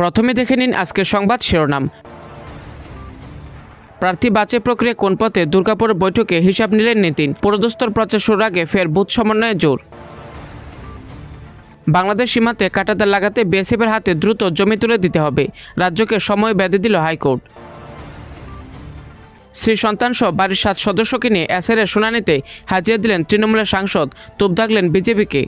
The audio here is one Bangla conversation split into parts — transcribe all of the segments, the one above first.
প্রথমে দেখে নিন আজকের সংবাদ শিরোনাম। প্রার্থী বাছাই প্রক্রিয়া কোন পথে দুর্গাপুর বৈঠকে হিসাব নিলেন নীতিন। পুরোদস্তর প্রচার শুরুর আগে ফের বুথ সমন্বয়ে জোর। বাংলাদেশ সীমান্তে কাটাতার লাগাতে বিএসএফের হাতে দ্রুত জমি তুলে দিতে হবে। রাজ্যকে সময় বেঁধে দিল হাইকোর্ট। শ্রী সন্তানসহ বাড়ির সাত সদস্যকে নিয়ে এসের শুনানিতে হাজিরা দিলেন তৃণমূলের সাংসদ তোপ বিজেপিকে।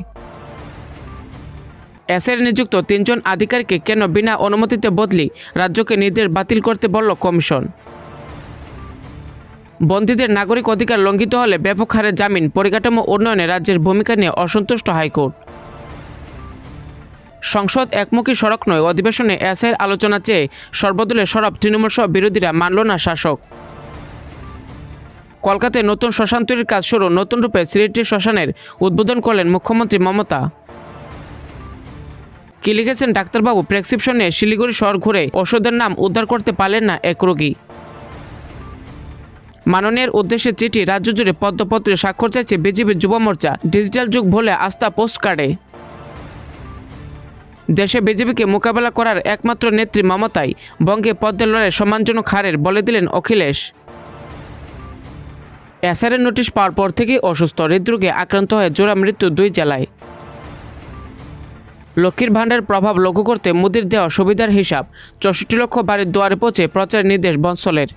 এসের নিযুক্ত তিনজন আধিকারিককে কেন বিনা অনুমতিতে বদলি রাজ্যকে নির্দেশ বাতিল করতে বলল কমিশন? বন্দীদের নাগরিক অধিকার লঙ্ঘিত হলে ব্যাপক হারে জামিন, পরিকাঠামো উন্নয়নে রাজ্যের ভূমিকা নিয়ে অসন্তুষ্ট হাইকোর্ট। সংসদ একমুখী সড়ক নয়, অধিবেশনে এসের আলোচনা চেয়ে সর্বদলের সরব তৃণমূল সহ বিরোধীরা মানল না শাসক। কলকাতায় নতুন শ্মশান তৈরির কাজ শুরু, নতুন রূপে সিলেটি শ্মশানের উদ্বোধন করলেন মুখ্যমন্ত্রী মমতা। কি লিখেছেন ডাক্তারবাবু? প্রেসক্রিপশনে শিলিগুড়ি শহর ঘুরে ওষুধের নাম উদ্ধার করতে পারলেন না এক রোগী। মাননীয়ের উদ্দেশ্যে চিঠি, রাজ্য জুড়ে পদ্মপত্রে স্বাক্ষর চাইছে বিজেপির যুব মোর্চা। ডিজিটাল যুগ বলে আস্থা পোস্ট কার্ডে। দেশে বিজেপিকে মোকাবেলা করার একমাত্র নেত্রী মমতাই, বঙ্গে পদ্মের লড়াই সম্মানজনক হারের বলে দিলেন অখিলেশ। এসআরের নোটিশ পাওয়ার পর থেকেই অসুস্থ, হৃদরোগে আক্রান্ত হয়ে জোড়া মৃত্যু দুই জেলায়। লক্ষ্মীর ভাণ্ডার প্রভাব লঘু করতে মোদির দেওয়া সুবিধার হিসাব। চৌষট্টি লক্ষ বাড়ির দুয়ারে পৌঁছে প্রচার নির্দেশ বনসলের।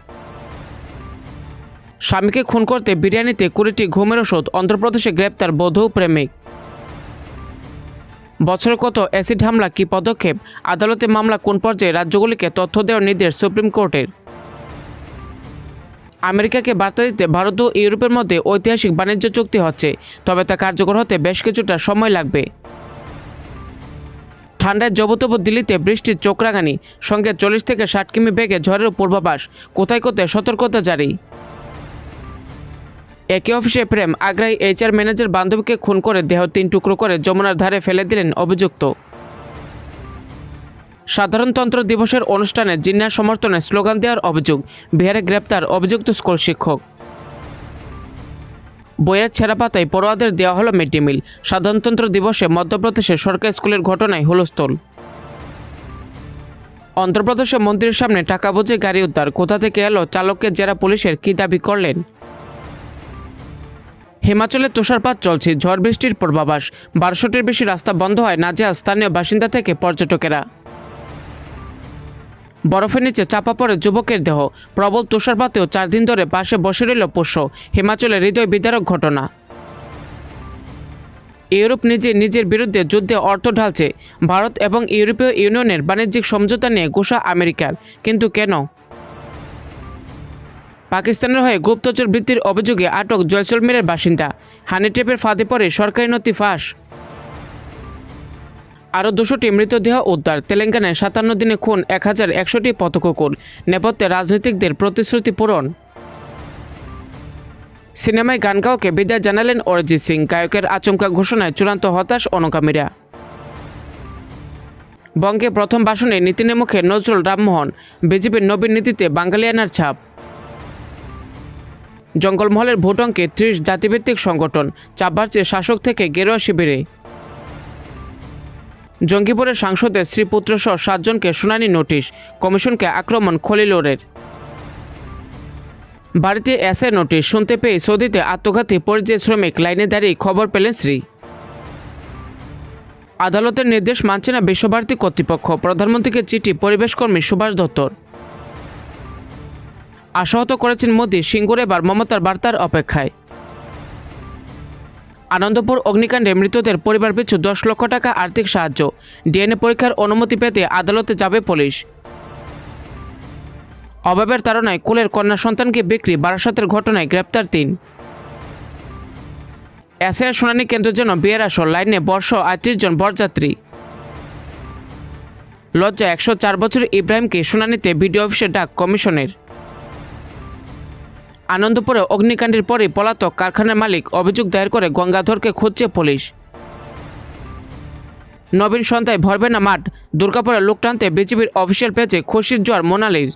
স্বামীকে খুন করতে বিরিয়ানিতে কুড়িটি ঘুমের ওষুধ অন্ধ্রপ্রদেশে গ্রেপ্তার বধূ প্রেমিক। বছরে কত অ্যাসিড হামলা কি পদক্ষেপ? আদালতে মামলা কোন পর্যায়ে রাজ্যগুলিকে তথ্য দেওয়ার নির্দেশ সুপ্রিম কোর্টের? আমেরিকাকে বার্তা দিতে ভারত ও ইউরোপের মধ্যে ঐতিহাসিক বাণিজ্য চুক্তি হচ্ছে, তবে তা কার্যকর হতে বেশ কিছুটা সময় লাগবে। ঠান্ডায় জবতব দিল্লিতে বৃষ্টির চোখরাগানি সঙ্গে চল্লিশ থেকে ষাট কিমি বেগে ঝড়ের পূর্বাভাস। কোথায় কোথায় সতর্কতা জারি? একই অফিসে প্রেম, আগ্রাই এইচআর ম্যানেজার বান্ধবীকে খুন করে দেহ তিন টুকরো করে যমুনার ধারে ফেলে দিলেন অভিযুক্ত। সাধারণতন্ত্র দিবসের অনুষ্ঠানে জিন্নার সমর্থনে স্লোগান দেওয়ার অভিযোগ, বিহারে গ্রেপ্তার অভিযুক্ত স্কুল শিক্ষক। বইয়ের ছেঁড়া পাতায় পড়ুয়াদের দেওয়া হলো মিড ডে মিল। সাধারণতন্ত্র দিবসে মধ্যপ্রদেশের সরকারি স্কুলের ঘটনায় হুলস্থল। অন্ধ্রপ্রদেশে মন্দিরের সামনে টাকা বুঝে গাড়ি উদ্ধার। কোথা থেকে এলো চালককে জেরা পুলিশের কী দাবি করলেন? হিমাচলে তুষারপাত চলছে, ঝড় বৃষ্টির পূর্বাভাস। বারোশোটির বেশি রাস্তা বন্ধ হয় নাজেহাল স্থানীয় বাসিন্দা থেকে পর্যটকেরা। বরফের নিচে চাপা পড়ে যুবকের দেহ। প্রবল তুষারপাতেও চার দিন ধরে পাশে বসে রইল পোষ্য। হিমাচলের হৃদয় বিদারক ঘটনা। ইউরোপ নিজে নিজের বিরুদ্ধে যুদ্ধে অর্থ ঢালছে। ভারত এবং ইউরোপীয় ইউনিয়নের বাণিজ্যিক সমঝোতা নিয়ে গোসা আমেরিকার। কিন্তু কেন? পাকিস্তানের হয়ে গুপ্তচর বৃত্তির অভিযোগে আটক জয়সলমীরের বাসিন্দা। হানি ট্রেপের ফাঁদে পড়ে সরকারি নথি ফাঁস। আরও দুশোটি মৃতদেহ উদ্ধার। তেলেঙ্গানায় সাতান্ন দিনে খুন এক হাজার একশোটি পথকুকুর নেপথ্যে রাজনীতিকদের প্রতিশ্রুতি পূরণ। সিনেমায় গান গাওকে বিদায় জানালেন অরিজিৎ সিং। গায়কের আচমকা ঘোষণায় চূড়ান্ত হতাশ অনুগামীরা। বঙ্গে প্রথম ভাষণে নীতিনের মুখে নজরুল রামমোহন। বিজেপির নবীন নীতিতে বাঙালিয়ানার ছাপ। জঙ্গলমহলের ভোট অঙ্কে ত্রিশ জাতিভিত্তিক সংগঠন। চাপ বাড়ছে শাসক থেকে গেরুয়া শিবিরে। জঙ্গিপুরের সাংসদে শ্রীপুত্রসহ সাতজনকে শুনানি নোটিশ। কমিশনকে আক্রমণ খলিলোরের বাড়িতে এসে নোটিশ। শুনতে পেয়ে সৌদিতে আত্মঘাতী পরিযায়ী শ্রমিক লাইনে দাঁড়িয়ে খবর পেলেন শ্রী আদালতের নির্দেশ মানছে না বিশ্বভারতী কর্তৃপক্ষ। প্রধানমন্ত্রীকে চিঠি পরিবেশকর্মী সুভাষ দত্তর। আশাহত করেছেন মোদী। সিঙ্গুর এবার মমতার বার্তার অপেক্ষায়। আনন্দপুর অগ্নিকাণ্ডে মৃতদের পরিবার পিছু দশ লক্ষ টাকা আর্থিক সাহায্য। ডিএনএ পরীক্ষার অনুমতি পেতে আদালতে যাবে পুলিশ। অভাবের তাড়নায় কুলের কন্যা সন্তানকে বিক্রি বারাসাতের ঘটনায় গ্রেপ্তার তিন। এসআইয়ের শুনানি কেন্দ্র যেন বিয়ের আসর, লাইনে বর্ষ আটত্রিশ জন বরযাত্রী। লজ্জা একশো চার বছরের ইব্রাহিমকে শুনানিতে বিডিও অফিসে ডাক কমিশনের। আনন্দপুরে অগ্নিকাণ্ডের পরে পলাতক কারখানার মালিক অভিযোগ দায়ের করে গঙ্গাধরকে খুঁজছে পুলিশ। নবীন সন্ধ্যায় ভরবে না মাঠ। দুর্গাপুরে লোক টানতে বিজেপির অফিসিয়াল পেজে খুশির জোয়ার মোনালির।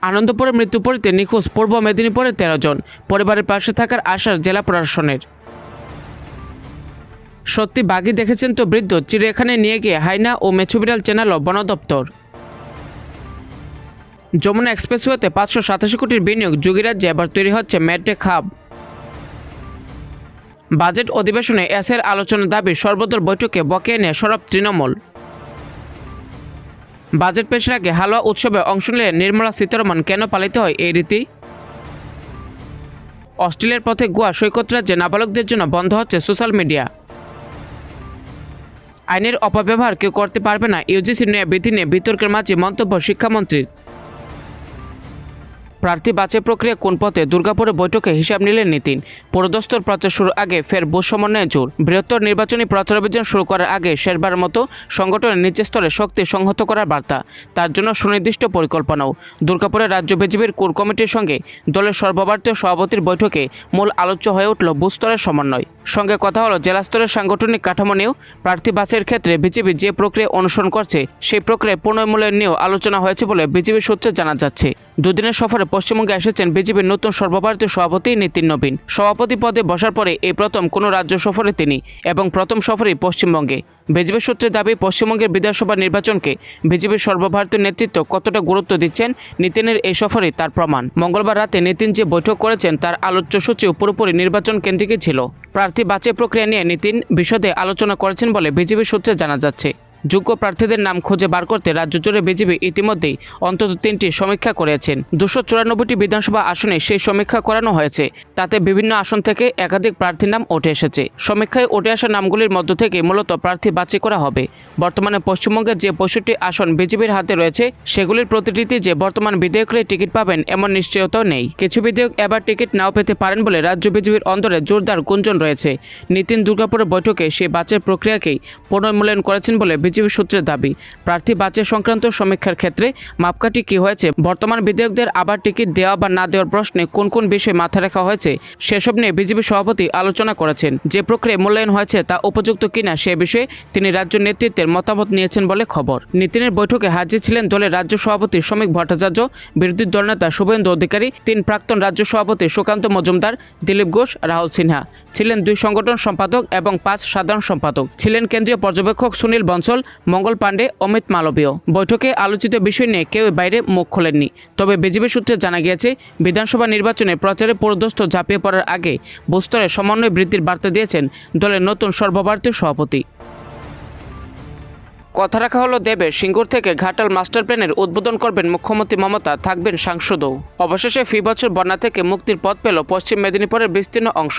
আনন্দপুরে মৃত্যু পড়িতে নিখোঁজ পূর্ব মেদিনীপুরে তেরো জন। পরিবারের পাশে থাকার আশ্বাস জেলা প্রশাসনের। সত্যি বাঘই দেখেছেন তো বৃদ্ধ। চিড়িয়াখানায় নিয়ে গিয়ে হাইনা ও মেছুবিড়াল চেনালো বন দপ্তর যমুনা এক্সপ্রেসওয়েতে পাঁচশো সাতাশি কোটির বিনিয়োগ যোগীরাজ্যে এবার তৈরি হচ্ছে মেডটেক হাব। বাজেট অধিবেশনে এসের আলোচনার দাবি, সর্বদল বৈঠকে বকেয়া নিয়ে সরব তৃণমূল। বাজেট পেশের আগে হালুয়া উৎসবে অংশ নিলে নির্মলা সীতারমন কেন পালিত হয় এই রীতি? অস্ট্রেলিয়ার পথে গোয়া সৈকত রাজ্যে নাবালকদের জন্য বন্ধ হচ্ছে সোশ্যাল মিডিয়া। আইনের অপব্যবহার কেউ করতে পারবে না ইউজিসি নয়া বিধি নিয়ে বিতর্কের মাঝে মন্তব্য শিক্ষামন্ত্রীর। প্রার্থী বাছাই প্রক্রিয়া কোন পথে দুর্গাপুরে বৈঠকে হিসাব নিলেন নীতিন? পুরোদস্তর প্রচার শুরুর আগে ফের সমন্বয়ে জোর। বৃহত্তর নির্বাচনী প্রচার অভিযান শুরু করার আগে শেষবারের মতো সংগঠনের নিচের স্তরে শক্তি সংহত করার বার্তা। তার জন্য সুনির্দিষ্ট পরিকল্পনাও। দুর্গাপুরে রাজ্য বিজেপির কোর কমিটির সঙ্গে দলের সর্বভারতীয় সভাপতির বৈঠকে মূল আলোচ্য হয়ে উঠল বুস্তরের সমন্বয়। সঙ্গে কথা হলো জেলা স্তরের সাংগঠনিক কাঠামো নিয়েও প্রার্থী বাছাইয়ের ক্ষেত্রে বিজেপি যে প্রক্রিয়া অনুসরণ করছে, সেই প্রক্রিয়ায় পুনর্মূল্যায়ন নিয়েও আলোচনা হয়েছে বলে বিজেপি সূত্রে জানা যাচ্ছে। দুদিনের সফরে পশ্চিমবঙ্গে এসেছেন বিজেপির নতুন সর্বভারতীয় সভাপতি নীতিন নবীন। সভাপতি পদে বসার পরে এই প্রথম কোনো রাজ্য সফরে তিনি এবং প্রথম সফরেই পশ্চিমবঙ্গে। বিজেপি সূত্রে দাবি, পশ্চিমবঙ্গের বিধানসভা নির্বাচনকে বিজেপির সর্বভারতীয় নেতৃত্ব কতটা গুরুত্ব দিচ্ছেন নীতিনের এই সফরে তার প্রমাণ। মঙ্গলবার রাতে নীতিন যে বৈঠক করেছেন তার আলোচ্য সূচিও পুরোপুরি নির্বাচন কেন্দ্রিকই ছিল। প্রার্থী বাছাই প্রক্রিয়া নিয়ে নীতিন বিশদে আলোচনা করেছেন বলে বিজেপি সূত্রে জানা যাচ্ছে। যোগ্য প্রার্থীদের নাম খুঁজে বার করতে রাজ্য জুড়ে বিজেপি ইতিমধ্যেই অন্তত তিনটি সমীক্ষা করেছেন। দুশো চুরানব্বইটি বিধানসভা আসনে সেই সমীক্ষা করানো হয়েছে। তাতে বিভিন্ন আসন থেকে একাধিক প্রার্থীর নাম উঠে এসেছে। সমীক্ষায় উঠে আসা নামগুলির মধ্য থেকে মূলত প্রার্থী বাছাই করা হবে। বর্তমানে পশ্চিমবঙ্গের যে পঁয়ষট্টি আসন বিজেপির হাতে রয়েছে, সেগুলির প্রতিটিতে যে বর্তমান বিধেয়করাই টিকিট পাবেন এমন নিশ্চয়তাও নেই। কিছু বিধেয়ক এবার টিকিট নাও পেতে পারেন বলে রাজ্য বিজেপির অন্তরে জোরদার গুঞ্জন রয়েছে। নীতিন দুর্গাপুরের বৈঠকে সেই বাছাই প্রক্রিয়াকেই পুনর্মূল্যায়ন করেছেন বলে বিজেপি সূত্রের দাবি, প্রার্থী বাছাই সংক্রান্ত সমীক্ষার ক্ষেত্রে মাপকাঠি কী হয়েছে, বর্তমান বিধায়কদের আবার টিকিট দেওয়া বা না দেওয়ার প্রশ্নে কোন কোন বিষয়ে মাথা রাখা হয়েছে, সেসব নিয়ে বিজেপি সভাপতি আলোচনা করেছেন। যে প্রক্রিয়া মূল্যায়ন হয়েছে তা উপযুক্ত কিনা সে বিষয়ে তিনি রাজ্য নেতৃত্বের মতামত নিয়েছেন বলে খবর। নীতিনের বৈঠকে হাজির ছিলেন দলের রাজ্য সভাপতি শ্রমিক ভট্টাচার্য, বিরোধী দলনেতা শুভেন্দু অধিকারী, তিন প্রাক্তন রাজ্য সভাপতি সুকান্ত মজুমদার, দিলীপ ঘোষ, রাহুল সিনহা। ছিলেন দুই সংগঠন সম্পাদক এবং পাঁচ সাধারণ সম্পাদক। ছিলেন কেন্দ্রীয় পর্যবেক্ষক সুনীল বনসল মঙ্গল পাণ্ডে, অমিত মালবীয়। বৈঠকে আলোচিত বিষয় নিয়ে কেউ বাইরে মুখ খোলেননি। তবে বিজেপি সূত্রে জানা গিয়েছে, বিধানসভা নির্বাচনে প্রচারে পুরোদস্ত ঝাঁপিয়ে পড়ার আগে বস্তরে সমন্বয় বৃদ্ধির বার্তা দিয়েছেন দলের নতুন সর্বভারতীয় সভাপতি। কথা রাখা হলো দেবের। সিঙ্গুর থেকে ঘাটাল মাস্টার প্ল্যানের উদ্বোধন করবেন মুখ্যমন্ত্রী মমতা, থাকবেন সাংসদও। অবশেষে ফি বছর বন্যা থেকে মুক্তির পথ পেল পশ্চিম মেদিনীপুরের বিস্তীর্ণ অংশ।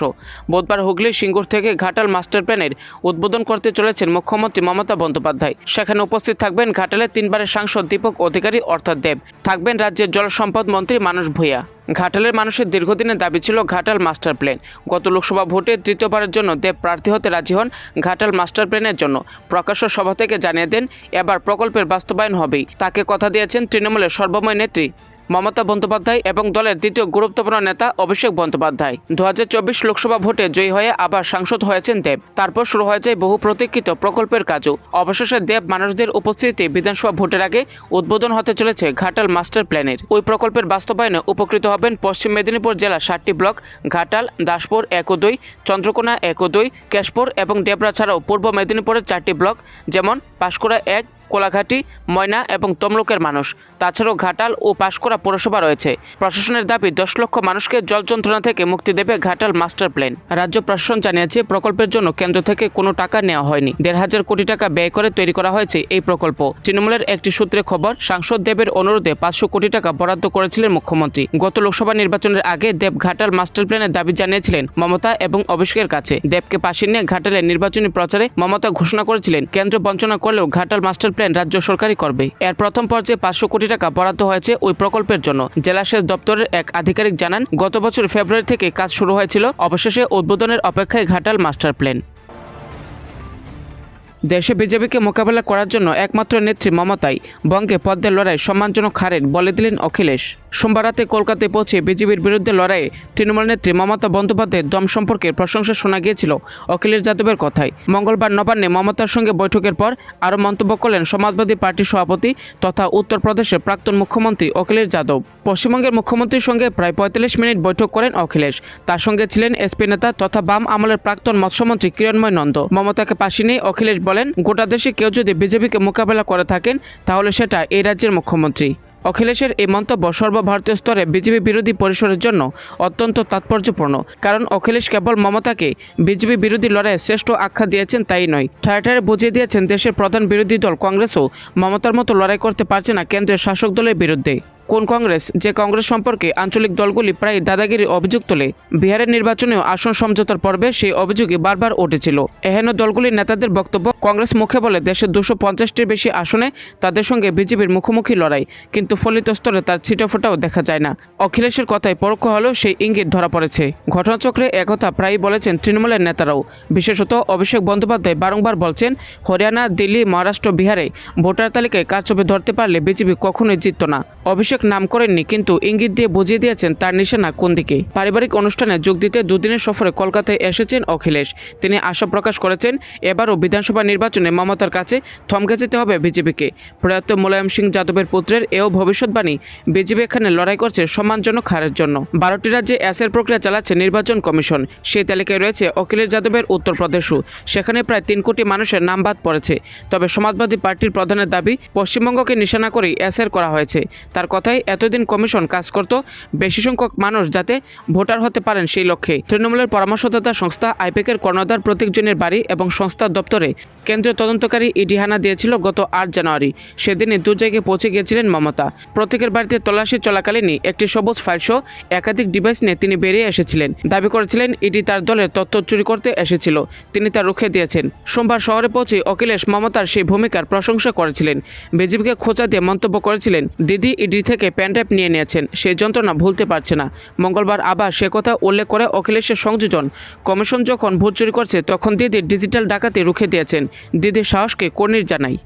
বুধবার হুগলির সিঙ্গুর থেকে ঘাটাল মাস্টার প্ল্যানের উদ্বোধন করতে চলেছেন মুখ্যমন্ত্রী মমতা বন্দ্যোপাধ্যায়। সেখানে উপস্থিত থাকবেন ঘাটালের তিনবারের সাংসদ, দীপক অধিকারী অর্থাৎ দেব। থাকবেন রাজ্যের জল সম্পদ মন্ত্রী মানুষ ভূঁইয়া। ঘাটালের মানুষের দীর্ঘদিনের দাবি ছিল ঘাটাল মাস্টার প্ল্যান গত লোকসভা ভোটে তৃতীয়বারের জন্য দেব প্রার্থী হতে রাজি হন ঘাটাল মাস্টার প্ল্যানের জন্য। প্রকাশ্য সভা থেকে জানিয়ে দেন, এবার প্রকল্পের বাস্তবায়ন হবেই। তাকে কথা দিয়েছেন তৃণমূলের সর্বময় নেত্রী মমতা বন্দ্যোপাধ্যায় এবং দলের দ্বিতীয় গুরুত্বপূর্ণ নেতা অভিষেক বন্দ্যোপাধ্যায়। দু হাজার চব্বিশ লোকসভা ভোটে জয়ী হয়ে আবার সাংসদ হয়েছেন দেব। তারপর শুরু হয়েছে বহু প্রতীক্ষিত প্রকল্পের কাজও। অবশেষে দেব মানুষদের উপস্থিতিতে বিধানসভা ভোটের আগে উদ্বোধন হতে চলেছে ঘাটাল মাস্টার প্ল্যানের। ওই প্রকল্পের বাস্তবায়নে উপকৃত হবেন পশ্চিম মেদিনীপুর জেলার ষাটটি ব্লক, ঘাটাল, দাসপুর একোদই, চন্দ্রকোনা একোদই, কেশপুর এবং ডেবরা ছাড়াও পূর্ব মেদিনীপুরের চারটি ব্লক, যেমন পাঁশকুড়া এক কোলাঘাটি, ময়না এবং তমলুকের মানুষ। তাছাড়াও ঘাটাল ও পাঁশকুড়া পৌরসভা রয়েছে। প্রশাসনের দাবি, দশ লক্ষ মানুষকে জল যন্ত্রণা থেকে মুক্তি দেবে ঘাটাল মাস্টার প্ল্যান রাজ্য প্রশাসন জানিয়েছে, প্রকল্পের জন্য কেন্দ্র থেকে কোনো টাকা নেওয়া হয়নি। দেড় হাজার কোটি টাকা ব্যয় করে তৈরি করা হয়েছে এই প্রকল্প। তৃণমূলের একটি সূত্রে খবর, সাংসদ দেবের অনুরোধে পাঁচশো কোটি টাকা বরাদ্দ করেছিলেন মুখ্যমন্ত্রী। গত লোকসভা নির্বাচনের আগে দেব ঘাটাল মাস্টার প্ল্যানের দাবি জানিয়েছিলেন মমতা এবং অভিষেকের কাছে। দেবকে পাশে নিয়ে ঘাটালের নির্বাচনী প্রচারে মমতা ঘোষণা করেছিলেন। কেন্দ্র বঞ্চনা করলেও ঘাটাল মাস্টার প্ল্যান রাজ্য সরকারই করবে। এর প্রথম পর্যায়ে পাঁচশো কোটি টাকা বরাদ্দ হয়েছে ওই প্রকল্পের জন্য। জেলা সেচ দপ্তরের এক আধিকারিক জানান, গত বছর ফেব্রুয়ারি থেকে কাজ শুরু হয়েছিল। অবশেষে উদ্বোধনের অপেক্ষায় ঘাটাল মাস্টার প্ল্যান। দেশে বিজেপিকে মোকাবেলা করার জন্য একমাত্র নেত্রী মমতাই বঙ্গে পদ্মের লড়াই সম্মানজনক হারেন বলে দিলেন অখিলেশ। সোমবার রাতে কলকাতায় পৌঁছে বিজেপির বিরুদ্ধে লড়াইয়ে তৃণমূল নেত্রী মমতা বন্দ্যোপাধ্যায়ের দম সম্পর্কে প্রশংসা শোনা গিয়েছিল অখিলেশ যাদবের কথায়। মঙ্গলবার নবান্নে মমতার সঙ্গে বৈঠকের পর আরও মন্তব্য করলেন সমাজবাদী পার্টির সভাপতি তথা উত্তরপ্রদেশের প্রাক্তন মুখ্যমন্ত্রী অখিলেশ যাদব। পশ্চিমবঙ্গের মুখ্যমন্ত্রীর সঙ্গে প্রায় পঁয়তাল্লিশ মিনিট বৈঠক করেন অখিলেশ। তার সঙ্গে ছিলেন এসপি নেতা তথা বাম আমলের প্রাক্তন মৎস্যমন্ত্রী কিরণময় নন্দ। মমতাকে পাশে নিয়ে অখিলেশ বলেন গোটা দেশে কেউ যদি বিজেপিকে মোকাবেলা করে থাকেন, তাহলে সেটা এই রাজ্যের মুখ্যমন্ত্রী। অখিলেশের এই মন্তব্য সর্বভারতীয় স্তরে বিজেপি বিরোধী পরিসরের জন্য অত্যন্ত তাৎপর্যপূর্ণ, কারণ অখিলেশ কেবল মমতাকে বিজেপি বিরোধী লড়াইয়ে শ্রেষ্ঠ আখ্যা দিয়েছেন তাই নয়। ঠায় ঠায় বুঝিয়ে দিয়েছেন দেশের প্রধান বিরোধী দল কংগ্রেসও মমতার মতো লড়াই করতে পারছে না কেন্দ্রের শাসক দলের বিরুদ্ধে। কোন কংগ্রেস? যে কংগ্রেস সম্পর্কে আঞ্চলিক দলগুলি প্রায় দাদাগিরির অভিযোগ তোলে, বিহারের নির্বাচনেও আসন সমঝোতার পর্বে সেই অভিযোগই বারবার উঠেছিল। এহেন দলগুলির নেতাদের বক্তব্য, কংগ্রেস মুখে বলে দেশের দুশো পঞ্চাশটির বেশি আসনে তাদের সঙ্গে বিজেপির মুখোমুখি লড়াই, কিন্তু ফলিত স্তরে তার ছিটাফোটাও দেখা যায় না। অখিলেশের কথায় পরোক্ষ হলেও সেই ইঙ্গিত ধরা পড়েছে। ঘটনাচক্রে একথা প্রায়ই বলেছেন তৃণমূলের নেতারাও। বিশেষত অভিষেক বন্দ্যোপাধ্যায় বারংবার বলছেন, হরিয়ানা, দিল্লি, মহারাষ্ট্র, বিহারে ভোটার তালিকায় কারচুপি ধরতে পারলে বিজেপি কখনোই জিতত না। অভিষেক নাম করেননি, কিন্তু ইঙ্গিত দিয়ে বুঝিয়ে দিয়েছেন তার নিশানা কোন দিকে। পারিবারিক অনুষ্ঠানে যোগ দিতে দুদিনের সফরে কলকাতায় এসেছেন অখিলেশ। তিনি আশা প্রকাশ করেছেন, এবারও বিধানসভা নির্বাচনে মমতার কাছে থমকে যেতে হবে বিজেপিকে। প্রয়াত মোলায়ম সিং যাদবের পুত্রের এও ভবিষ্যৎবাণী। বিজেপি এখানে লড়াই করছে সম্মানজনক হারের জন্য। বারোটি রাজ্যে অ্যাসের প্রক্রিয়া চালাচ্ছে নির্বাচন কমিশন। সেই তালিকায় রয়েছে অখিলেশ যাদবের উত্তরপ্রদেশও। সেখানে প্রায় তিন কোটি মানুষের নাম বাদ পড়েছে। তবে সমাজবাদী পার্টির প্রধানের দাবি, পশ্চিমবঙ্গকে নিশানা করেই অ্যাসের করা হয়েছে। তার কথায় এতদিন কমিশন কাজ করত বেশি সংখ্যক মানুষ যাতে ভোটার হতে পারেন সেই লক্ষ্যে। তৃণমূলের পরামর্শদাতা সংস্থা আইপেকের কর্ণধার প্রতীকজনের বাড়ি এবং সংস্থার দপ্তরে কেন্দ্রীয় তদন্তকারী ইডি হানা দিয়েছিল গত আট জানুয়ারি। সেদিনই জায়গায় পৌঁছে গিয়েছিলেন মমতা। প্রত্যেকের বাড়িতে তল্লাশি চলাকালীনই একটি সবুজ ফাইলসহ একাধিক ডিভাইস নিয়ে তিনি বেরিয়ে এসেছিলেন। দাবি করেছিলেন, ইডি তার দলের তথ্য চুরি করতে এসেছিল। তিনি তা রুখে দিয়েছেন। সোমবার শহরে পৌঁছে অখিলেশ মমতার সেই ভূমিকার প্রশংসা করেছিলেন। বিজেপিকে খোঁচা দিয়ে মন্তব্য করেছিলেন, দিদি, ইডি থেকে প্যান্ড্রাইভ নিয়ে নিয়েছেন। সেই যন্ত্রণা ভুলতে পারছে না। মঙ্গলবার আবার সে কথা উল্লেখ করে অখিলেশের সংযোজন। কমিশন যখন ভোট চুরি করছে, তখন দিদি ডিজিটাল ডাকাতি রুখে দিয়েছেন। দিদির সাহসকে কর্নির জানাই।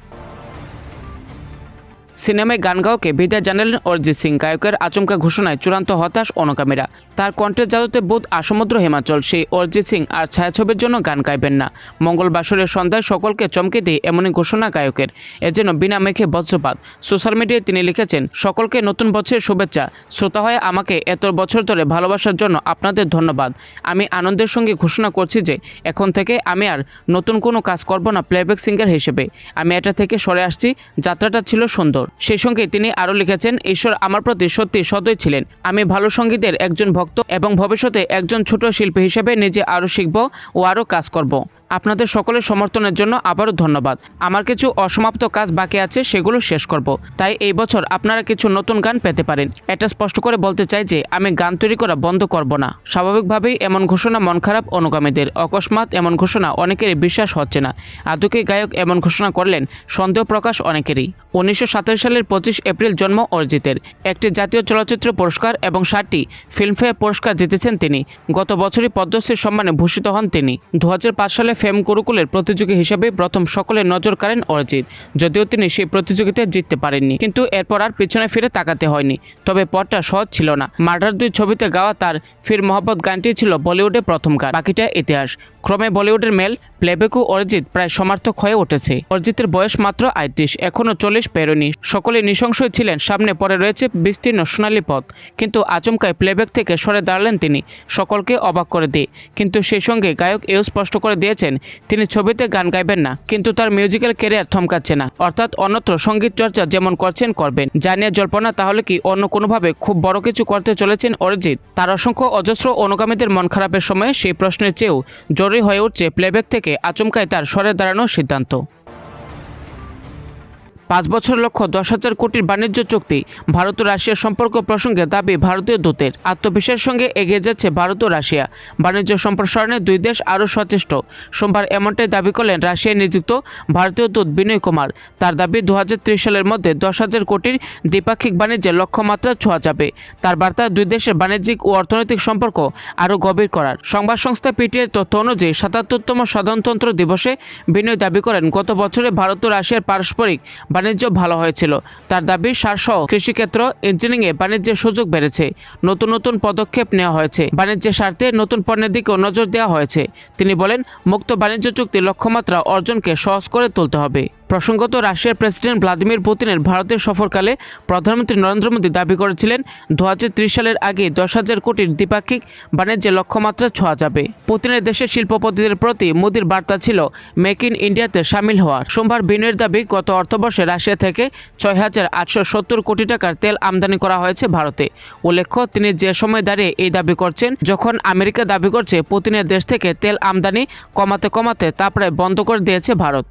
সিনেমায় গান গাওকে বিদায় জানালেন অরিজিৎ সিং। গায়কের আচমকা ঘোষণায় চূড়ান্ত হতাশ অনুকামীরা। তার কণ্ঠের জাদুতে বোধ আসমুদ্র হিমাচল। সেই অরিজিৎ সিং আর ছায়াছবির জন্য গান গাইবেন না। মঙ্গলবাসরের সন্ধ্যায় সকলকে চমকে দিয়ে এমনই ঘোষণা গায়কের। এ যেন বিনা মেঘে বজ্রপাত। সোশ্যাল মিডিয়ায় তিনি লিখেছেন, সকলকে নতুন বছরের শুভেচ্ছা। শ্রোতা হয়ে আমাকে এত বছর ধরে ভালোবাসার জন্য আপনাদের ধন্যবাদ। আমি আনন্দের সঙ্গে ঘোষণা করছি যে, এখন থেকে আমি আর নতুন কোনো কাজ করব না প্লেব্যাক সিঙ্গার হিসেবে। আমি এটা থেকে সরে আসছি। যাত্রাটা ছিল সুন্দর। সেই সঙ্গে তিনি আরও লিখেছেন, ঈশ্বর আমার প্রতি সত্যি সদয় ছিলেন। আমি ভালো সঙ্গীতের একজন ভক্ত এবং ভবিষ্যতে একজন ছোট শিল্পী হিসেবে নিজে আরও শিখব ও আরও কাজ করব। আপনাদের সকলের সমর্থনের জন্য আবারও ধন্যবাদ। আমার কিছু অসমাপ্ত কাজ বাকি আছে, সেগুলো শেষ করব। তাই এই বছর আপনারা কিছু নতুন গান পেতে পারেন। এটা স্পষ্ট করে বলতে চাই যে, আমি গান তৈরি করা বন্ধ করব না। স্বাভাবিকভাবেই এমন ঘোষণা মন খারাপ অনুগামীদের। অকস্মাৎ এমন ঘোষণা অনেকেরই বিশ্বাস হচ্ছে না। আদুকে গায়ক এমন ঘোষণা করলেন, সন্দেহ প্রকাশ অনেকেরই। উনিশশো সাতাশ সালের পঁচিশ এপ্রিল জন্ম অরিজিতের। একটি জাতীয় চলচ্চিত্র পুরস্কার এবং ষাটটি ফিল্মফেয়ার পুরস্কার জিতেছেন তিনি। গত বছরই পদ্মশ্রী সম্মানে ভূষিত হন তিনি। দু সালে ফেম গুরুকুলের প্রতিযোগী হিসেবে প্রথম সকলের নজর কাড়েন অরিজিৎ। যদিও তিনি সেই প্রতিযোগিতায় জিততে পারেননি, কিন্তু এরপর আর পিছনে ফিরে তাকাতে হয়নি। তবে পথটা সহজ ছিল না। মার্ডার দুই ছবিতে গাওয়া তার ফির মহব্বত গানটি ছিল বলিউডে প্রথম গান। বাকিটা ইতিহাস। ক্রমে বলিউডের মেল প্লেবেকু অরিজিৎ প্রায় সমার্থক হয়ে উঠেছে। অরিজিতের বয়স মাত্র আয়ত্রিশ এখনও চল্লিশ পেরোনি। সকলে নৃশংসই ছিলেন, সামনে পরে রয়েছে বিস্তীর্ণ সোনালী পথ। কিন্তু আচমকায় প্লেব্যাক থেকে সরে দাঁড়ালেন তিনি, সকলকে অবাক করে দিয়ে। কিন্তু সেই সঙ্গে গায়ক এও স্পষ্ট করে দিয়েছেন, তিনি ছবিতে গান গাইবেন না, কিন্তু তার মিউজিক্যাল ক্যারিয়ার থমকাচ্ছে না। অর্থাৎ অন্যত্র সংগীত চর্চা যেমন করছেন, করবেন। জানিয়ে জল্পনা, তাহলে কি অন্য কোনোভাবে খুব বড় কিছু করতে চলেছেন অরিজিৎ? তার অসংখ্য অজস্র অনুগামীদের মন খারাপের সময় সেই প্রশ্নের চেয়েও জরুরি হয়ে উঠছে প্লেব্যাক থেকে আচমকায় তার সরে দাঁড়ানোর সিদ্ধান্ত। পাঁচ বছর লক্ষ্য দশ হাজার কোটির বাণিজ্য চুক্তি ভারত ও রাশিয়ার সম্পর্ক প্রসঙ্গে দাবি ভারতীয় দূতের। আত্মবিশ্বাসের সঙ্গে এগিয়ে যাচ্ছে ভারত ও রাশিয়া। বাণিজ্য সম্প্রসারণে দুই দেশ আরও সচেষ্ট। সোমবার এমনটাই দাবি করলেন রাশিয়ায় নিযুক্ত ভারতীয় দূত বিনয় কুমার। তার দাবি দু হাজার ত্রিশ সালের মধ্যে দশ হাজার কোটির দ্বিপাক্ষিক বাণিজ্যের লক্ষ্যমাত্রা ছোঁয়া যাবে। তার বার্তা দুই দেশের বাণিজ্যিক ও অর্থনৈতিক সম্পর্ক আরও গভীর করার। সংবাদ সংস্থা পিটিআর তথ্য অনুযায়ী সাতাত্তরতম সাধারণতন্ত্র দিবসে বিনয় দাবি করেন, গত বছরে ভারত ও রাশিয়ার পারস্পরিক বাণিজ্য ভালো হয়েছিল। তার দাবি, সারসহ কৃষিক্ষেত্র ইঞ্জিনিয়ারিংয়ে বাণিজ্যের সুযোগ বেড়েছে। নতুন নতুন পদক্ষেপ নেওয়া হয়েছে। বাণিজ্যের স্বার্থে নতুন পণ্যের দিকেও নজর দেওয়া হয়েছে। তিনি বলেন, মুক্ত বাণিজ্য চুক্তি লক্ষ্যমাত্রা অর্জনকে সহজ করে তুলতে হবে। প্রসঙ্গত, রাশিয়ার প্রেসিডেন্ট ভ্লাদিমির পুতিনের ভারতের সফরকালে প্রধানমন্ত্রী নরেন্দ্র মোদী দাবি করেছিলেন, দু হাজার ত্রিশ সালের আগে দশ হাজার কোটির দ্বিপাক্ষিক বাণিজ্যের লক্ষ্যমাত্রা ছোঁয়া যাবে। পুতিনের দেশের শিল্পপতিদের প্রতি মোদীর বার্তা ছিল, মেক ইন ইন্ডিয়াতে সামিল হওয়ার সোমবার বিনয়ের দাবি, গত অর্থবর্ষে রাশিয়া থেকে ছয় হাজার আটশো সত্তর কোটি টাকার তেল আমদানি করা হয়েছে ভারতে। উল্লেখ্য, তিনি যে সময় দাঁড়িয়ে এই দাবি করছেন, যখন আমেরিকা দাবি করছে, পুতিনের দেশ থেকে তেল আমদানি কমাতে কমাতে তা প্রায় বন্ধ করে দিয়েছে ভারত।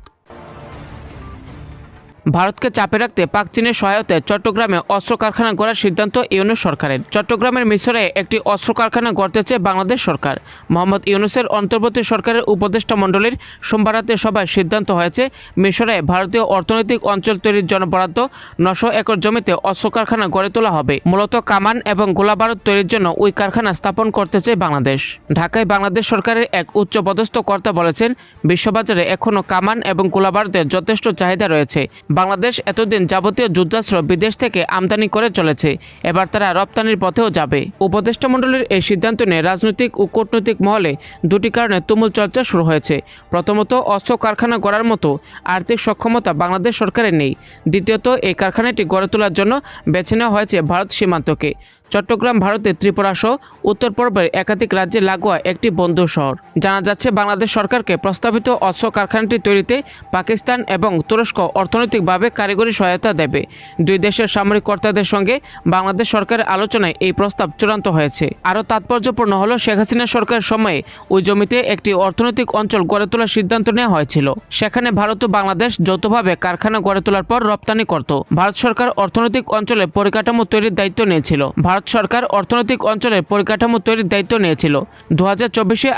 ভারতকে চাপে রাখতে পাক চীনের সহায়তায় চট্টগ্রামে অস্ত্র কারখানা গড়ার সিদ্ধান্ত ইউনুস সরকারের। চট্টগ্রামের মিশরে একটি অস্ত্র কারখানা গড়তে চেয়ে বাংলাদেশ সরকার। মোহাম্মদ ইউনুসের অন্তর্বর্তী সরকারের উপদেষ্টা মণ্ডলীর সোমবার রাতে সভায় সিদ্ধান্ত হয়েছে, মিশরে ভারতীয় অর্থনৈতিক অঞ্চল তৈরির জন্য বরাদ্দ নশো একর জমিতে অস্ত্র কারখানা গড়ে তোলা হবে। মূলত কামান এবং গোলাবারুদ তৈরির জন্য ওই কারখানা স্থাপন করতে চেয়ে বাংলাদেশ। ঢাকায় বাংলাদেশ সরকারের এক উচ্চপদস্থ কর্তা বলেছেন, বিশ্ববাজারে এখনও কামান এবং গোলাবারুদের যথেষ্ট চাহিদা রয়েছে। বাংলাদেশ এতদিন যাবতীয় যুদ্ধাস্ত্র বিদেশ থেকে আমদানি করে চলেছে। এবার তারা রপ্তানির পথেও যাবে। উপদেষ্টা মণ্ডলীর এই সিদ্ধান্ত নিয়ে রাজনৈতিক ও কূটনৈতিক মহলে দুটি কারণে তুমুল চর্চা শুরু হয়েছে। প্রথমত, অস্ত্র কারখানা গড়ার মতো আর্থিক সক্ষমতা বাংলাদেশ সরকারের নেই। দ্বিতীয়ত, এই কারখানাটি গড়ে তোলার জন্য বেছে নেওয়া হয়েছে ভারত সীমান্তকে। চট্টগ্রাম ভারতের ত্রিপুরা সহ উত্তর পূর্বের একাধিক রাজ্যে লাগোয়া একটি বন্ধু শহর। জানা যাচ্ছে, বাংলাদেশ সরকারকে প্রস্তাবিত অস্ত্র কারখানাটি তৈরিতে পাকিস্তান এবং তুরস্ক অর্থনৈতিকভাবে কারিগরি সহায়তা দেবে। দুই দেশের সামরিক কর্তাদের সঙ্গে বাংলাদেশ সরকারের আলোচনায় এই প্রস্তাব চূড়ান্ত হয়েছে। আরও তাৎপর্যপূর্ণ হল, শেখ হাসিনা সরকারের সময়ে ওই জমিতে একটি অর্থনৈতিক অঞ্চল গড়ে তোলার সিদ্ধান্ত নেওয়া হয়েছিল। সেখানে ভারত ও বাংলাদেশ যৌথভাবে কারখানা গড়ে তোলার পর রপ্তানি করত। ভারত সরকার অর্থনৈতিক অঞ্চলে পরিকাঠামো তৈরির দায়িত্ব নিয়েছিল। ভারত সরকার অর্থনৈতিক অঞ্চলের পরিকাঠামো তৈরির দায়িত্ব নিয়েছিল। দু হাজার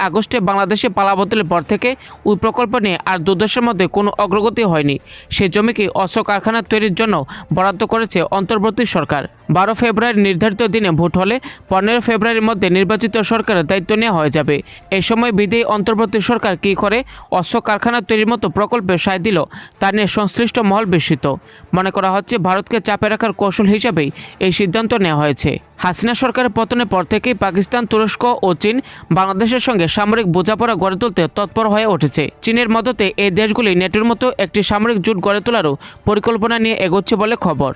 আগস্টে বাংলাদেশে পালাবদলের পর থেকে ওই প্রকল্প নিয়ে আর দু দেশের মধ্যে কোনো অগ্রগতি হয়নি। সেই জমিকে অস্ত্র কারখানা তৈরির জন্য বরাদ্দ করেছে অন্তর্বর্তী সরকার। বারো ফেব্রুয়ারি নির্ধারিত দিনে ভোট হলে পনেরো ফেব্রুয়ারির মধ্যে নির্বাচিত সরকারের দায়িত্ব নেওয়া হয়ে যাবে। এই সময় বিদেয়ী অন্তর্বর্তী সরকার কী করে অস্ত্র কারখানা তৈরির মতো প্রকল্পে সায় দিল, তা নিয়ে সংশ্লিষ্ট মহল বিস্মিত। মনে করা হচ্ছে, ভারতকে চাপে রাখার কৌশল হিসাবেই এই সিদ্ধান্ত নেওয়া হয়েছে। হাসিনা সরকারের পতনের পর থেকেই পাকিস্তান, তুরস্ক ও চীন বাংলাদেশের সঙ্গে সামরিক বোঝাপড়া গড়ে তুলতে তৎপর হয়ে উঠেছে। চীনের মদতে এই দেশগুলি নেটোর মতো একটি সামরিক জোট গড়ে তোলারও পরিকল্পনা নিয়ে এগোচ্ছে বলে খবর।